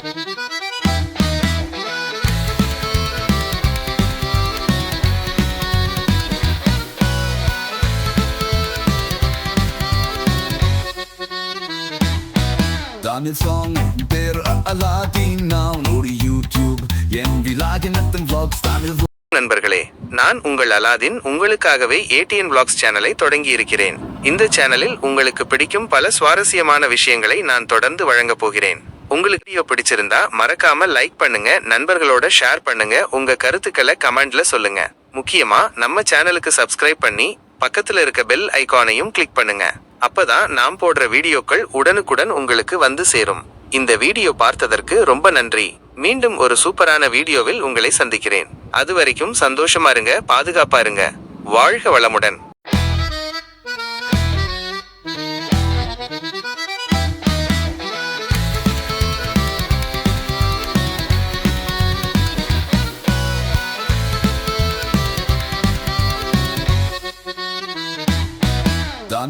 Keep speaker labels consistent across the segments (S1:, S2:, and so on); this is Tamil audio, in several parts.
S1: தமிழ் சாங் பேர் அலாதீன் நான் ஒரு யூடியூப் என் விலாகினத்தின் vlogs தமிழ்
S2: நண்பர்களே நான் உங்கள் அலாதின். உங்களுக்காகவே ஏடிஎன் பிளாக்ஸ் சேனலை தொடங்கி இருக்கிறேன். இந்த சேனலில் உங்களுக்கு பிடிக்கும் பல சுவாரஸ்யமான விஷயங்களை நான் தொடர்ந்து வழங்கப் போகிறேன். உங்களுக்கு வீடியோ பிடிச்சிருந்தா மறக்காம லைக் பண்ணுங்க நண்பர்களோட ஷேர் பண்ணுங்க உங்க கருத்துக்களை கமெண்ட்ல சொல்லுங்க. முக்கியமா நம்ம சேனலுக்கு சப்ஸ்கிரைப் பண்ணி பக்கத்துல இருக்க பெல் ஐகானையும் கிளிக் பண்ணுங்க. அப்பதான் நாம் போடுற வீடியோக்கள் உடனுக்குடன் உங்களுக்கு வந்து சேரும். இந்த வீடியோ பார்த்ததற்கு ரொம்ப நன்றி. மீண்டும் ஒரு சூப்பரான வீடியோவில் உங்களை சந்திக்கிறேன். அது வரைக்கும் சந்தோஷமா இருங்க பாதுகாப்பா இருங்க. வாழ்க வளமுடன்.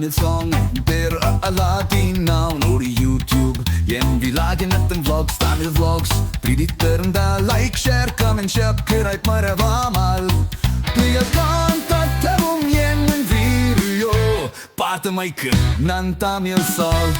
S1: தமிழ் சாங் பேர் அலாதீன் நான் ஒரு யூடியூப் என் விலாகினத்தின் vlogs தமிழ் vlogs. பிடித்திருந்தால் லைக் ஷேர் கமெண்ட் சப்ஸ்கிரைப் மறவாமல் பிரியத்தான் தட்டவும் என் வீடியோ பார்த்தமைக்கு நான் Tamil song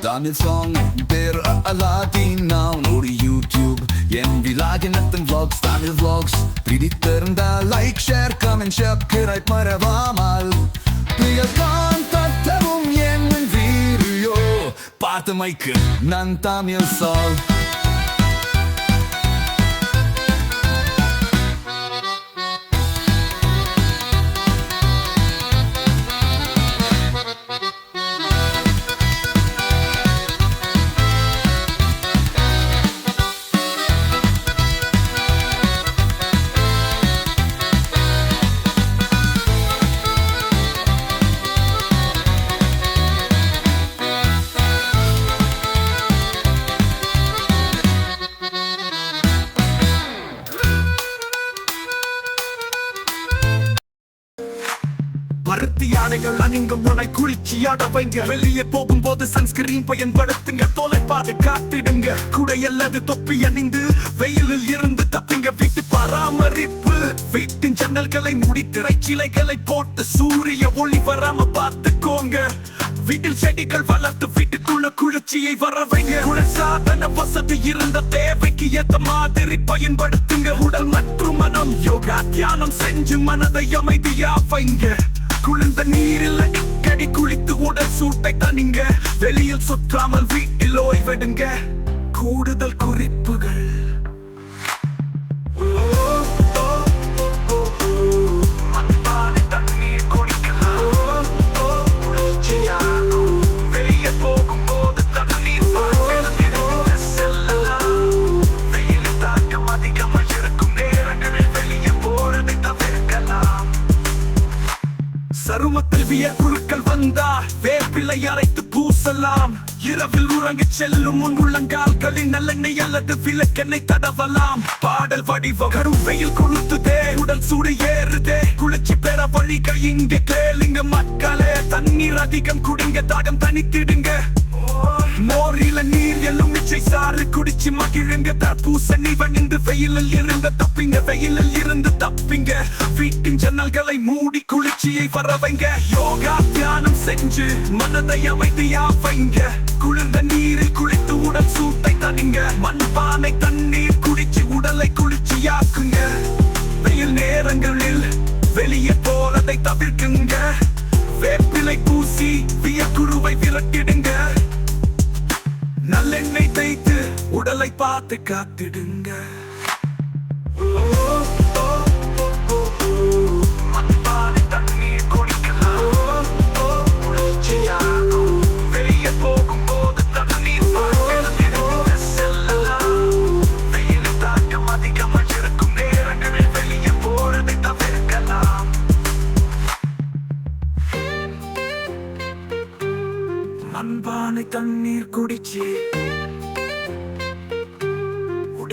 S1: Damit song der Aladina Nur YouTube. Jem világin ettem vlogs, Tamil vlogs. Pridit törn like, share, comment, share Kirajt mare vamal பிரியத்தான் தட்டவும் என் வீடியோ பார்த்தமைக்கு நான் தமிழ் சாங்
S3: பருத்தி யானைகள் அணிங்கும் முனை குளிர்ச்சியாட வைங்க. வெளியே போகும்போது சன்ஸ்கிரீன் பயன்படுத்துங்க தொலைப்பாடு காத்திடுங்க. குடை அல்லது தொப்பி அணிந்து வெயிலில் இருந்து தப்பிங்க. வீட்டு பராமரிப்பு வீட்டின் ஜன்னல்களை மூடி திரைச்சிலைகளை போட்டு சூரிய ஒளி வராம பார்த்துக்கோங்க. வீட்டில் செடிகள் வளர்த்து வளர்ச்சியை குளிர்ச்சியை வர வைங்க வசதி இருந்த தேவைக்கு ஏத்த மாதிரி பயன்படுத்துங்க. உடல் மற்றும் மனம் யோகா தியானம் செஞ்சு மனதை அமைதியா வைங்க. குளிர்ந்த நீரில் அடிக்கடி குளித்து உடல் சூட்டை தனிங்க வெளியில் சுற்றாமல் வீட்டில் ஓய்வெடுங்க. கூடுதல் குறிப்புகள். கல்விய வியர்க்குழுக்கள் வந்தா வேப்பிலை அரைத்து பூசலாம்.
S4: இரவில் உறங்கச் செல்லும் முன் உள்ளங்கால்களின் நல்லெண்ணெய் அல்லது விளக்கெண்ணெய் தடவலாம். பாடல் வடிவம் கடும் வெயில் கொளுத்துதே. உடல் சூடு ஏறுதே. குளிர்ச்சி பெற வழிகள் இங்க கேளுங்க மக்களே. தண்ணீர் அதிகம் குடிங்க தாகம் தனித்திடுங்க. மோரில நீர் எல்லும் திராட்சை சாறு குடிச்சு மகிழுங்க. தற்பூசணி வணிந்து வெயிலில் இருந்து தப்பிங்க வெயிலில் இருந்து தப்பிங்க. வீட்டின் ஜன்னல்களை மூடி குளிர்ச்சியை வரவைங்க யோகா தியானம் செஞ்சு மனதை அமைதியா வைங்க. குளிர்ந்த நீரில் குளித்து உடல் சூட்டை தணிங்க. மண்பானை தண்ணீர் குடிச்சு உடலை குளிர்ச்சியாக்குங்க. வெயில் நேரங்களில் வெளியே போறதை தவிர்க்குங்க. வேப்பிலை பூசி வியக்குருவை விரட்டிடுங்க. பார்த்து காத்திடுங்க. அன்பானை தண்ணீர் குடிச்சு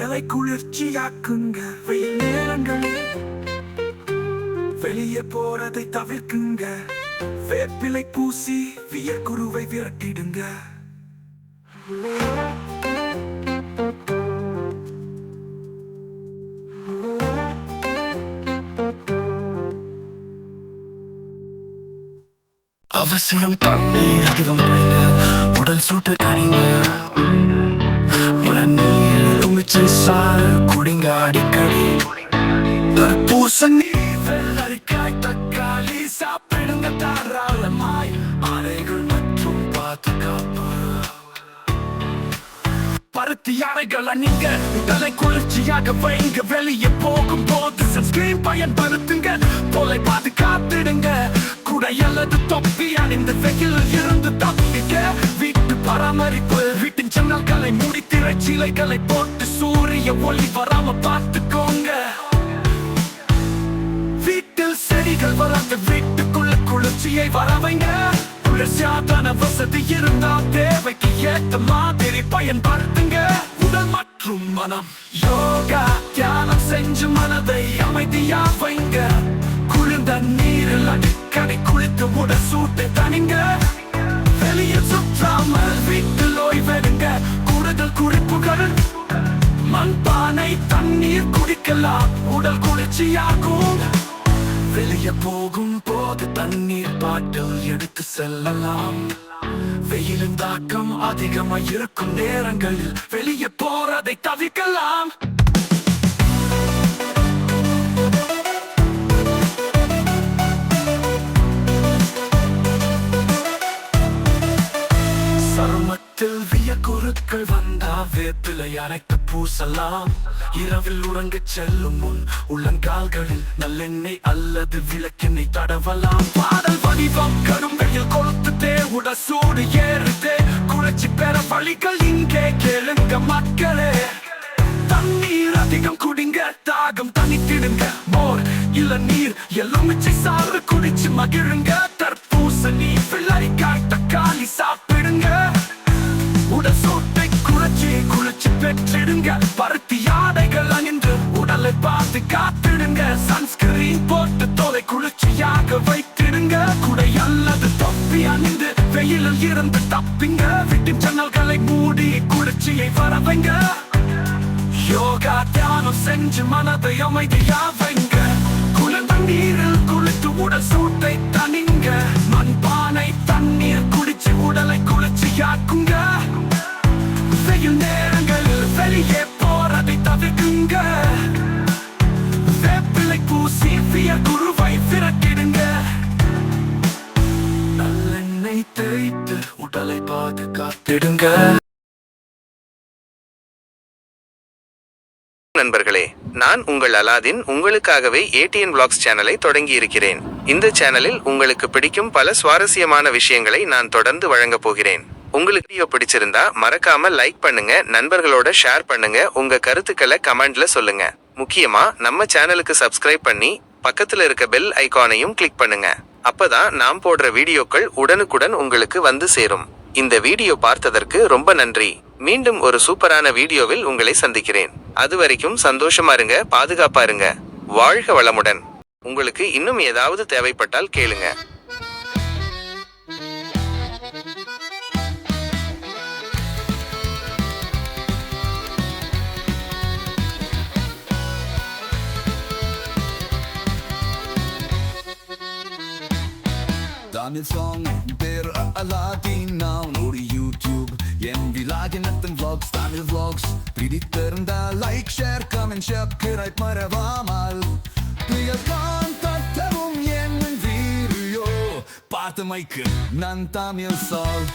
S4: உடலை குளிர்ச்சியாக்குங்க வெயில் நேரங்களில் வெளியே போறதை தவிர்க்குங்க. வேப்பிலை பூசி வியக்குருவை விரட்டிடுங்க.
S3: அவசியம் தண்ணீர் அதிகம் உடல் சூட்டு கனிங்க இளநீர் எலுமிச்சை சாறு குடிங்க அடிக்கடி. தர்பூசணி வெள்ளரிக்காய் தக்காளி சாப்பிடுங்க தாராளமாய். அறைகள் மற்றும் பாதுகாப்பு. பருத்தி அறைகள் அணிங்க உடலை குளிர்ச்சியாக வைங்க. வெளியே போகும் போது சன்ஸ்கிரீன் பயன்படுத்துங்க. தொலை பாதுகாத்துடுங்க. குடை அல்லது தொப்பி அணிந்து வெயில் இருந்து தப்பிக்க. வீட்டு பராமரிப்பு வீட்டின் ஜன்னல்களை மூடி திரைச்சீலைகளை போட்டு ஒளி வராம பார்த்துக்கோங்க. வீட்டில் செடிகள் வளர்ந்து வீட்டுக்குள்ள குளிர்ச்சியை வரவைங்க. குளிர்ச்சியாதான வசதி இருந்தா தேவைக்கு ஏத்த மாதிரி பயன்படுத்துங்க. உடல் மற்றும் மனம். யோகா தியானம் செஞ்சு மனதை அமைதியா வைங்க. குளிர்ந்த நீரில் அடிக்கடி குளித்து உட சூட்டை தனிங்க வெளியே சுற்றாமல் வீட்டில் ஓய்வெடுங்க. கூடுதல் குறிப்புகள் மண்பானை தண்ணீர் குடிக்கலாம். உடல் குளிர்ச்சியாகும். வெளியே போகும் போது தண்ணீர் பாட்டில் எடுத்து செல்லலாம். வெயிலின் தாக்கம் அதிகமாக இருக்கும் நேரங்களில் வெளியே போறதை தவிர்க்கலாம். அணைத்து பூசலாம். இரவில் உறங்க செல்லும் முன் உள்ளங்கால்களில் நல்லெண்ணெய் அல்லது விளக்கெண்ணெய் தடவலாம். பாடல் வடிவம் கடும் வெயில் கொளுத்துதே உட சூடு ஏறுதே. குளிர்ச்சி பெற வழிகள் இங்கே கேளுங்க மக்களே. தண்ணீர் அதிகம் குடிங்க தாகம் தனித்திடுங்க. மோர் இளநீர் எலுமிச்சை சாறு குடிச்சு மகிழுங்க. தர்பூசணி வெள்ளரிக்காய் பெற்றிடுங்க பருத்தி ஆடைகள் அணிந்து உடலை பார்த்து காத்திடுங்க. சன்ஸ்கிரீன் போட்டு தோலை குளிர்ச்சியாக வைத்திடுங்க. குடை அல்லது தொப்பி அணிந்து வெயிலில் இருந்து தப்பிங்க. வீட்டின் ஜன்னல்களை மூடி குளிர்ச்சியை வரவைங்க. யோகா தியானம் செஞ்சு மனதை அமைதியா வைங்க குளிர்ந்த நீரில் குளித்து உடல் சூட்டு பாதுகாத்திடுங்க
S2: நண்பர்களே நான் உங்கள் அலாதின். உங்களுக்காகவே ஏடிஎன் பிளாக்ஸ் சேனலை தொடங்கி இருக்கிறேன் இந்த சேனலில் உங்களுக்கு பிடிக்கும் பல சுவாரஸ்யமான விஷயங்களை நான் தொடர்ந்து வழங்கப் போகிறேன். உங்களுக்கு வீடியோ பிடிச்சிருந்தா மறக்காம லைக் பண்ணுங்க நண்பர்களோட ஷேர் பண்ணுங்க உங்க கருத்துக்களை கமெண்ட்ல சொல்லுங்க. முக்கியமா நம்ம சேனலுக்கு சப்ஸ்கிரைப் பண்ணி பக்கத்துல இருக்க பெல் ஐகானையும் கிளிக் பண்ணுங்க. அப்பதான் நாம் போடுற வீடியோக்கள் உடனுக்குடன் உங்களுக்கு வந்து சேரும். இந்த வீடியோ பார்த்ததற்கு ரொம்ப நன்றி. மீண்டும் ஒரு சூப்பரான வீடியோவில் உங்களை சந்திக்கிறேன். அது வரைக்கும் சந்தோஷமா இருங்க பாதுகாப்பா இருங்க. வாழ்க வளமுடன். உங்களுக்கு இன்னும் ஏதாவது தேவைப்பட்டால் கேளுங்க.
S1: Song, Aladdin Now ஒரு யூடியூப் என் விலாகினத்தின் vlogs Daniel vlogs. பிடித்திருந்தா லைக் ஷேர் கமெண்ட் சப்ஸ்கிரைப் மறவாமல் பிரியல் காந்தவும் என் வீடியோ பார்த்தமைக்கு நான் தமிழ் சால்